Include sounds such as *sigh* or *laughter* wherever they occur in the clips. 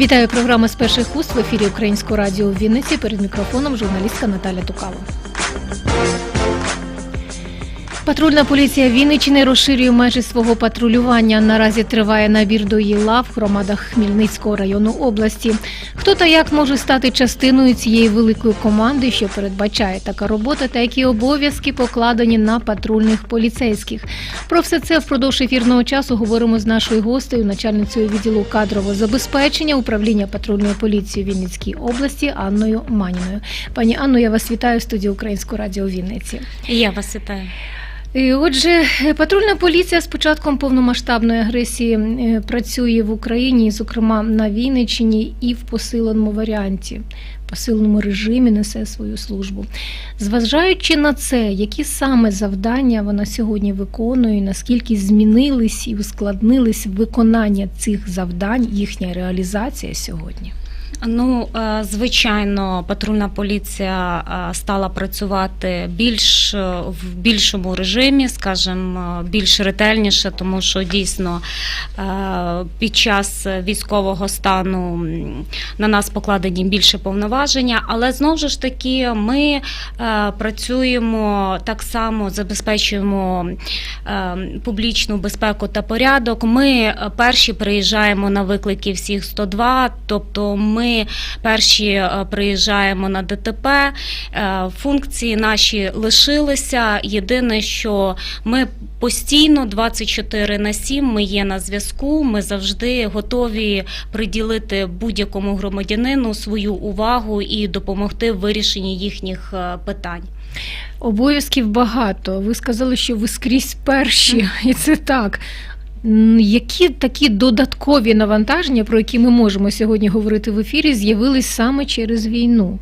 Вітаю програму з перших уст в ефірі Українського радіо в Вінниці. Перед мікрофоном журналістка Наталя Тукало. Патрульна поліція Вінниччини розширює межі свого патрулювання. Наразі триває набір до її лав в громадах Хмельницького району області. Хто та як може стати частиною цієї великої команди, що передбачає така робота, та які обов'язки покладені на патрульних поліцейських. Про все це впродовж ефірного часу говоримо з нашою гостею, начальницею відділу кадрового забезпечення управління патрульної поліції в Вінницькій області Анною Маніною. Пані Анно, я вас вітаю в студії Українського радіо Вінниці. Я вас вітаю. Е, Отже, патрульна поліція з початком повномасштабної агресії е, працює в Україні, зокрема на Вінниччині, і в посиленому варіанті, посиленому режимі несе свою службу. Зважаючи на це, які саме завдання вона сьогодні виконує, наскільки змінились і ускладнились виконання цих завдань, їхня реалізація сьогодні. Ну, е, звичайно, патрульна поліція е, стала працювати більш е, в більшому режимі, скажімо, більш ретельніше, тому що дійсно під час військового стану на нас покладені більше повноваження, але знову ж таки ми працюємо так само, забезпечуємо публічну безпеку та порядок. Ми перші приїжджаємо на виклики всіх 102, тобто ми перші е, приїжджаємо на ДТП. Е, Функції наші лишилися. Єдине, що ми постійно 24 на 7 ми є на зв'язку. Ми завжди готові приділити будь-якому громадянину свою увагу і допомогти в вирішенні їхніх е, питань. Обов'язків багато. Ви сказали, що ви скрізь перші, і це так. Які такі додаткові навантаження, про які ми можемо сьогодні говорити в ефірі, з'явились саме через війну?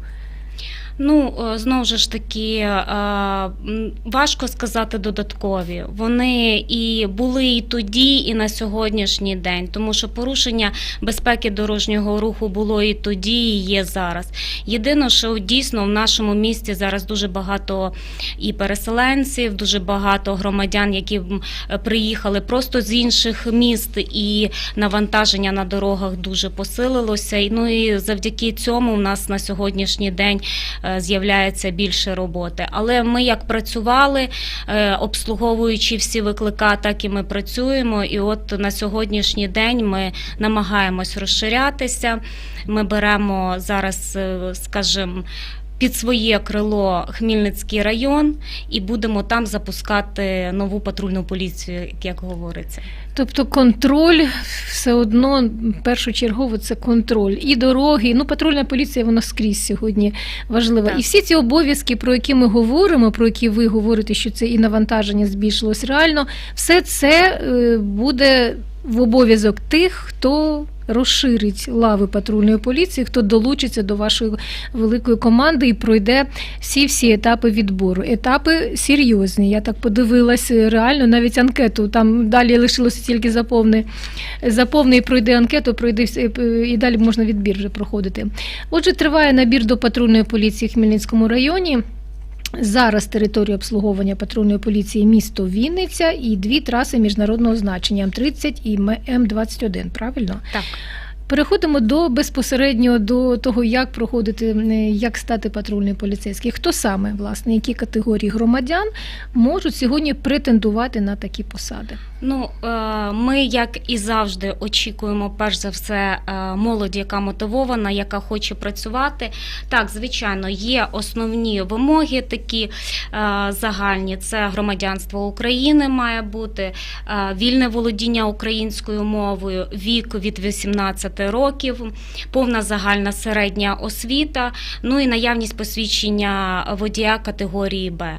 Ну, е, знову ж таки, е, важко сказати додаткові. Вони і були і тоді, і на сьогоднішній день, тому що порушення безпеки дорожнього руху було і тоді, і є зараз. Єдине, що дійсно в нашому місті зараз дуже багато і переселенців, дуже багато громадян, які е, приїхали просто з інших міст, і навантаження на дорогах дуже посилилося. Ну і завдяки цьому в нас на сьогоднішній день з'являється більше роботи. Але ми як працювали, е, обслуговуючи всі виклика, так і ми працюємо. І от на сьогоднішній день ми намагаємось розширятися. Ми беремо зараз, е, скажімо, під своє крило Хмільницький район і будемо там запускати нову патрульну поліцію, як говориться. Тобто контроль все одно першочергово це контроль. І дороги, ну патрульна поліція вона скрізь сьогодні важлива. Так. І всі ці обов'язки, про які ми говоримо, про які ви говорите, що це і навантаження збільшилось реально, все це е, буде в обов'язок тих, хто розширить лави патрульної поліції, хто долучиться до вашої великої команди і пройде всі всі етапи відбору. Етапи серйозні. Я так подивилась е, реально, навіть анкету. Там далі лишилося тільки заповни, заповни і пройди анкету, пройди і далі можна відбір вже проходити. Отже, триває набір до патрульної поліції в Хмельницькому районі. Зараз територія обслуговування патрульної поліції місто Вінниця і дві траси міжнародного значення М30 і М21, правильно? Так. Переходимо до безпосередньо до того, як проходити, як стати патрульним поліцейським. Хто саме, власне, які категорії громадян можуть сьогодні претендувати на такі посади? Ну, е, ми, як і завжди, очікуємо перш за все е, молодь, яка мотивована, яка хоче працювати. Так, звичайно, є основні вимоги, такі е, загальні. Це громадянство України має бути, вільне володіння українською мовою, вік від 18 років, повна загальна середня освіта, ну і наявність посвідчення водія категорії Б.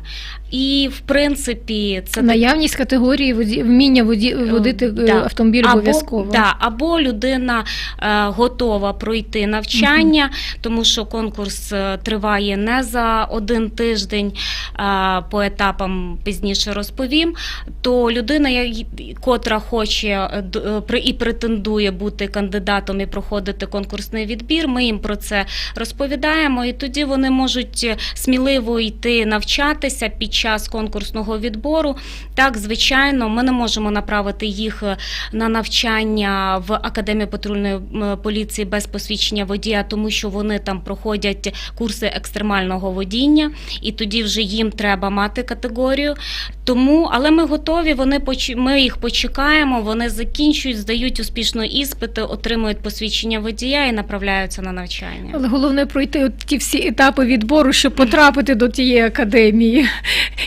І в принципі, це Наявність категорії воді, вміння воді, водити е, да. автомобіль обов'язково. Да, або людина е, готова пройти навчання, тому що конкурс е, триває не за один тиждень, е, по етапам пізніше розповім. То людина, котра хоче е, е, і претендує бути кандидатом і проходити конкурсний відбір. Ми їм про це розповідаємо, і тоді вони можуть сміливо йти навчатися під час конкурсного відбору. Так, звичайно, ми не можемо направити їх е, на навчання в академію патрульної поліції без посвідчення водія, тому що вони там проходять курси екстремального водіння, і тоді вже їм треба мати категорію. Тому, але ми готові. Вони ми їх почекаємо. Вони закінчують, здають успішно іспити, отримують посвідчення водія і направляються на навчання. Але головне пройти от ті всі етапи відбору, щоб потрапити до тієї академії,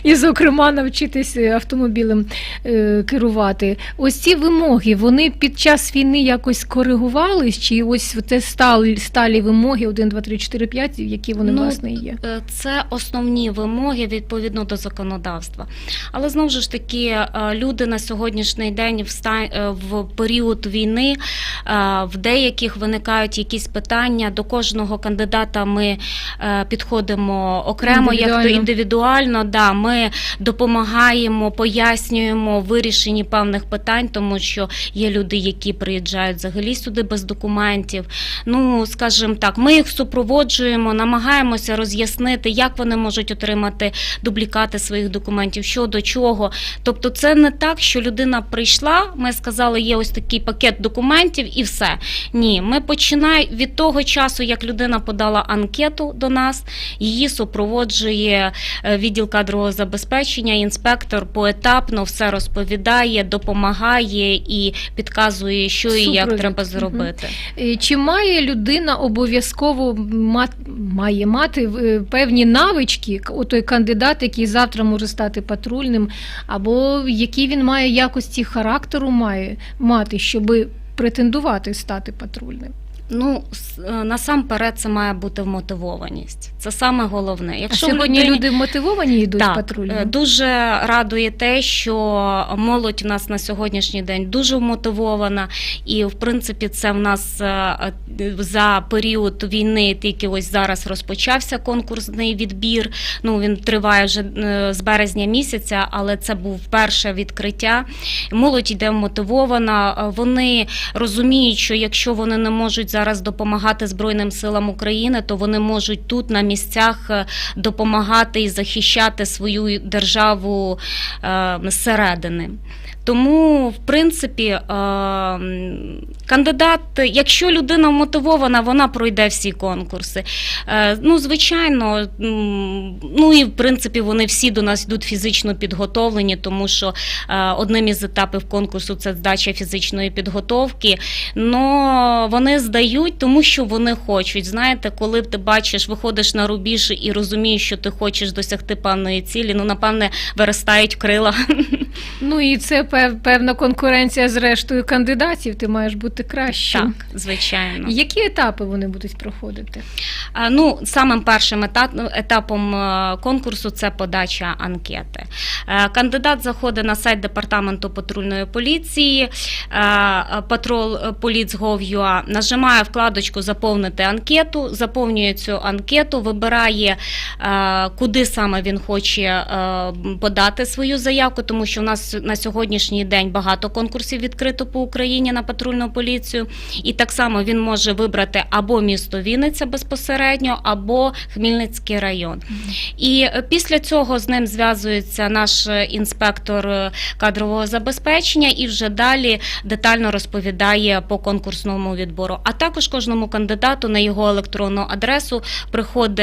і, зокрема, навчитися автомобілем е, керувати. Ось ці вимоги, вони під час війни якось коригувались, чи ось це сталі, сталі вимоги 1, 2, 3, 4, 5, які вони Ну, власне є? Е, Це основні вимоги відповідно до законодавства. Але знову ж таки, е, люди на сьогоднішній день в, е, період війни е, в деяких виникають якісь питання. До кожного кандидата ми е, підходимо окремо, як то Індивідуально. індивідуально. Да, ми допомагаємо, пояснюємо вирішенні певних питань, тому що є люди, які приїжджають взагалі сюди без документів. Ну, скажімо так, ми їх супроводжуємо, намагаємося роз'яснити, як вони можуть отримати дублікати своїх документів, що до чого. Тобто, це не так, що людина прийшла, ми сказали, є ось такий пакет документів і все. Ні, ми починаємо від того часу, як людина подала анкету до нас, її супроводжує е, відділ кадрового забезпечення, інспектор поетапно все розповідає, допомагає і підказує, що і як треба зробити. Е, Чи має людина обов'язково має мати е, певні навички, к- отой кандидат, який завтра може стати патрульним, або які він має якості характеру має мати, щоб претендувати стати патрульним? Ну, е, насамперед, це має бути вмотивованість. Це саме головне. Якщо в сьогодні людині- люди мотивовані йдуть Так, патрульним? е, дуже радує те, що молодь у нас на сьогоднішній день дуже вмотивована, і в принципі це в нас е, за період війни тільки ось зараз розпочався конкурсний відбір. Ну він триває вже з березня місяця, але це був перше відкриття. Молодь йде вмотивована. Вони розуміють, що якщо вони не можуть зараз допомагати Збройним силам України, то вони можуть тут на місцях е, допомагати і захищати свою державу е, зсередини. Тому, в принципі, е, кандидат, якщо людина мотивована, вона пройде всі конкурси. Е, Ну, звичайно, ну і в принципі вони всі до нас йдуть фізично підготовлені, тому що е, одним із етапів конкурсу це здача фізичної підготовки. Но вони здають, тому що вони хочуть. Знаєте, коли ти бачиш, виходиш на рубіж і розумієш, що ти хочеш досягти певної цілі, ну напевне виростають крила. Ну і це певна конкуренція з рештою кандидатів. Ти маєш бути кращим. Так, звичайно. Які етапи вони будуть проходити? Ну, самим першим етапом е, конкурсу це подача анкети. Е, Кандидат заходить на сайт департаменту патрульної поліції, patrol.police.gov.ua, нажимає вкладочку Заповнити анкету, заповнює цю анкету, вибирає, е, куди саме він хоче е, подати свою заявку, тому що у нас на сьогоднішній день багато конкурсів відкрито по Україні на патрульну поліцію. І так само він може вибрати або місто Вінниця безпосередньо, або Хмельницький район. І після цього з ним зв'язується наш інспектор кадрового забезпечення і вже далі детально розповідає по конкурсному відбору. А також кожному кандидату на його електронну адресу приходить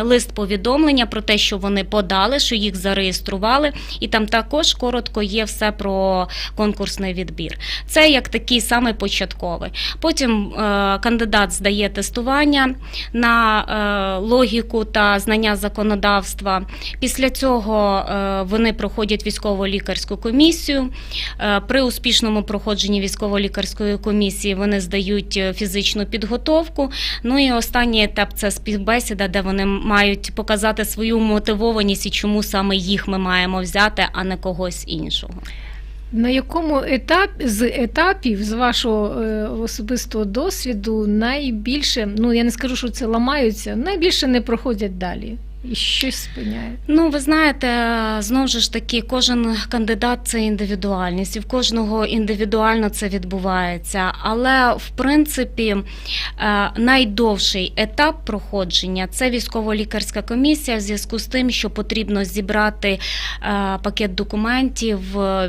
лист повідомлення про те, що вони подали, що їх зареєстрували, і там також коротко є все про конкурсний відбір. Це як такий самий початковий. Потім е, кандидат здає тестування на е, логіку та знання законодавства. Після цього е, вони проходять військово-лікарську комісію. Е, при успішному проходженні військово-лікарської комісії вони здають фізичну підготовку. Ну і останній етап це співбесіда, де вони мають показати свою мотивованість і чому саме їх ми маємо взяти, а не когось іншого. На якому етапі з етапів з вашого е, особистого досвіду найбільше, ну я не скажу, що це ламаються, найбільше не проходять далі? І щось спиняє. Ну, ви знаєте, знову ж таки, кожен кандидат це індивідуальність, і в кожного індивідуально це відбувається. Але в принципі е, найдовший етап проходження це військово-лікарська комісія, в зв'язку з тим, що потрібно зібрати е, пакет документів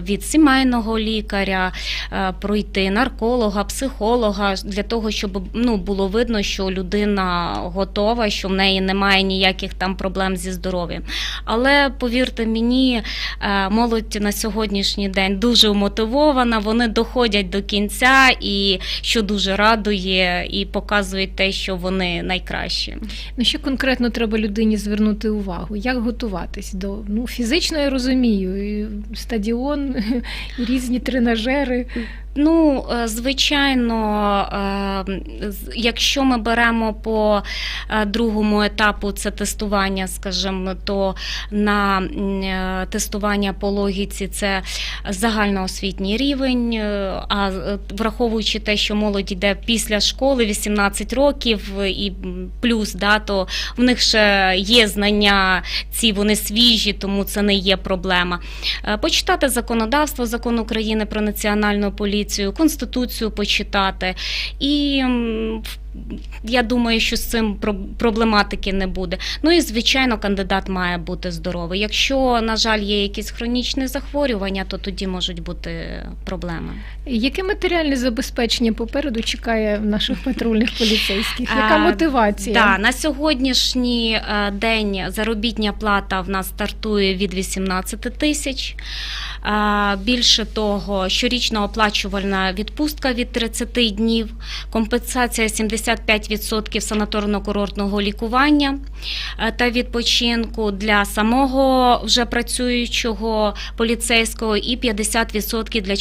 від сімейного лікаря, е, пройти нарколога, психолога для того, щоб ну було видно, що людина готова, що в неї немає ніяких там проблем зі здоров'ям. Але повірте мені, е, молодь на сьогоднішній день дуже вмотивована, вони доходять до кінця, і що дуже радує, і показують те, що вони найкращі. На що конкретно треба людині звернути увагу? Як готуватись до ну фізично я розумію, і стадіон, *laughs* і різні тренажери. Ну, е, звичайно, е, якщо ми беремо по е, другому етапу це тестування, скажімо, то на тестування по логіці це загальноосвітній рівень. А враховуючи те, що молодь йде після школи 18 років і плюс, да, то в них ще є знання, ці вони свіжі, тому це не є проблема. Почитати законодавство, закон України про національну поліцію, конституцію почитати. І в- я думаю, що з цим проблематики не буде. Ну і звичайно, кандидат має бути здоровий. Якщо, на жаль, є якісь хронічні захворювання, то тоді можуть бути проблеми. Яке матеріальне забезпечення попереду чекає наших патрульних поліцейських? Яка мотивація? Да, на сьогоднішній е, день заробітня плата в нас стартує від 18 тисяч. Е, Більше того, щорічна оплачувальна відпустка від 30 днів, компенсація 75% санаторно-курортного лікування е, та відпочинку для самого вже працюючого поліцейського і 50% для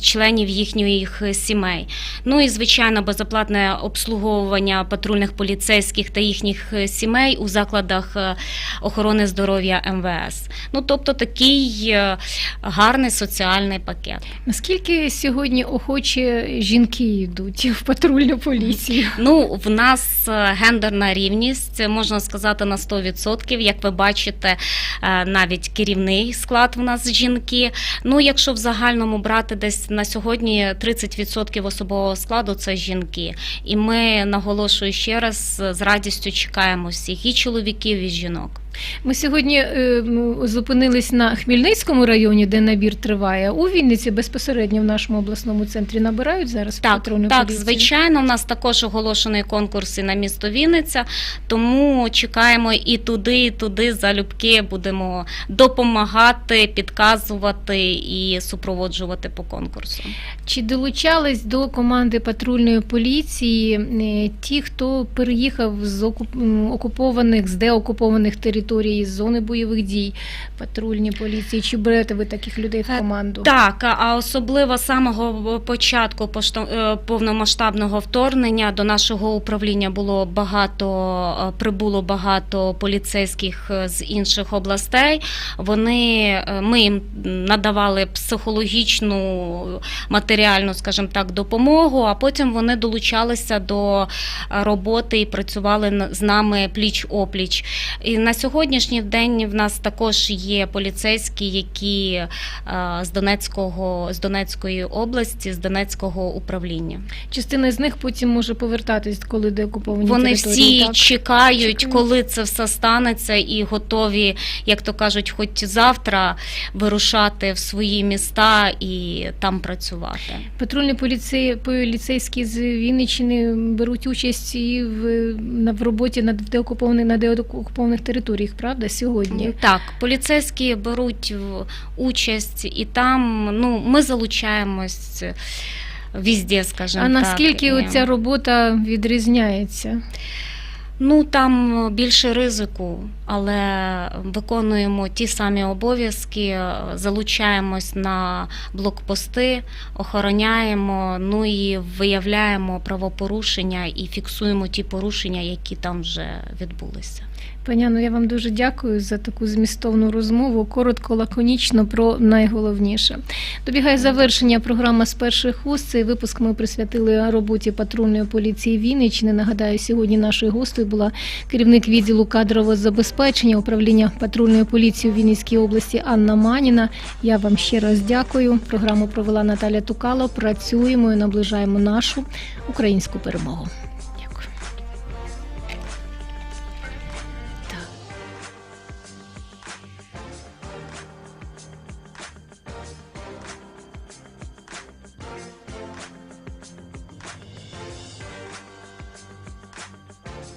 членів їхніх сімей. Ну і звичайно, безоплатне обслуговування патрульних поліцейських та їхніх е, сімей у закладах е, охорони здоров'я МВС. Ну тобто такий е, гарний соціальний пакет. Наскільки сьогодні охочі жінки йдуть в патрульну поліцію? Ну, в нас е, гендерна рівність, можна сказати, на 100%. Як ви бачите, е, навіть керівний склад в нас жінки. Ну, якщо в загальному брати десь на сьогодні 30% особового складу це жінки. І ми наголошую ще раз з радістю чекаємо всіх і чоловіків, і жінок. Ми сьогодні е, зупинились на Хмельницькому районі, де набір триває. У Вінниці безпосередньо в нашому обласному центрі набирають зараз Так, патрульну так, поліцію. звичайно, у нас також оголошений конкурс і на місто Вінниця, тому чекаємо і туди, і туди залюбки будемо допомагати, підказувати і супроводжувати по конкурсу. Чи долучались до команди патрульної поліції е, ті, хто переїхав з окуп- окупованих, з деокупованих територій, з зони бойових дій патрульні поліції? Чи берете ви таких людей в Е, команду? Так, а- особливо з самого початку е, повномасштабного вторгнення до нашого управління було багато е, прибуло багато поліцейських з інших областей. Вони ми їм надавали психологічну матеріальну, скажімо так, допомогу. А потім вони долучалися до роботи і працювали з нами пліч опліч. І на сьогоднішній день в нас також є поліцейські, які е, з Донецького з Донецької області, з Донецького управління. Частина з них потім може повертатись, коли деокуповані Вони всі так? чекають, Чекають. коли це все станеться, і готові, як то кажуть, хоч завтра вирушати в свої міста і там працювати. Патрульні поліцеї, поліцейські з Вінниччини беруть участь і в, на, в роботі на деокупованих, на деокупованих територіях, правда, сьогодні? Так, поліцейські беруть участь, і там ну ми залучаємось везде, скажімо А так. наскільки і- оця робота відрізняється? Ну там більше ризику, але виконуємо ті самі обов'язки, залучаємось на блокпости, охороняємо, ну і виявляємо правопорушення і фіксуємо ті порушення, які там вже відбулися. Пані Анно, я вам дуже дякую за таку змістовну розмову. Коротко, лаконічно про найголовніше. Добігає завершення програма з перших уст. Цей випуск ми присвятили роботі патрульної поліції Вінниччини. Нагадаю, сьогодні нашою гостею була керівник відділу кадрового забезпечення управління патрульної поліції у Вінницькій області Анна Маніна. Я вам ще раз дякую. Програму провела Наталя Тукало. Працюємо і наближаємо нашу українську перемогу.